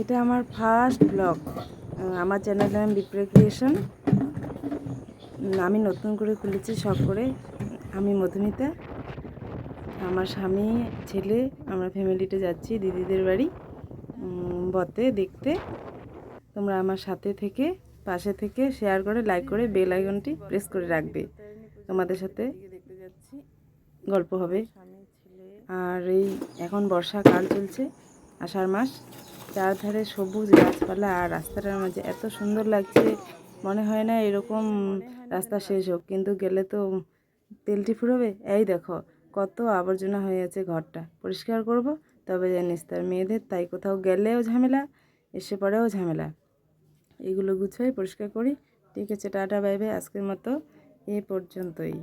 এটা আমার first blog আমার চ্যানেল নাম বিপ্রে ক্রিয়েশন আমি নতুন করে খুলেছি শখ করে। আমি মধুমিতা। আমার স্বামী, ছেলে, আমরা ফ্যামিলিতে যাচ্ছি, দিদিদের বাড়ি বতে দেখতে। তোমরা আমার সাথে থেকে, পাশে থেকে শেয়ার করে লাইক করে বেল আইকনটি প্রেস করে রাখবে। তোমাদের সাথে গল্প হবে। আর এই এখন বর্ষাকাল চলছে আষাঢ় মাস। চারধারে সবুজ গাছপালা আর রাস্তাটার মাঝে এত সুন্দর লাগছে মনে হয় না এরকম রাস্তা শেষ হোক কিন্তু গেলে তো তেলটি ফুরবে এই দেখো কত আবর্জনা হয়ে আছে ঘরটা। পরিষ্কার করব তবে জানিস তার মেয়েদের তাই কোথাও গেলেও ঝামেলা এসে পরেও ঝামেলা। এগুলো গুছোই পরিষ্কার করি। ঠিক আছে টাটা বাইবে আজকের মতো। এ পর্যন্তই।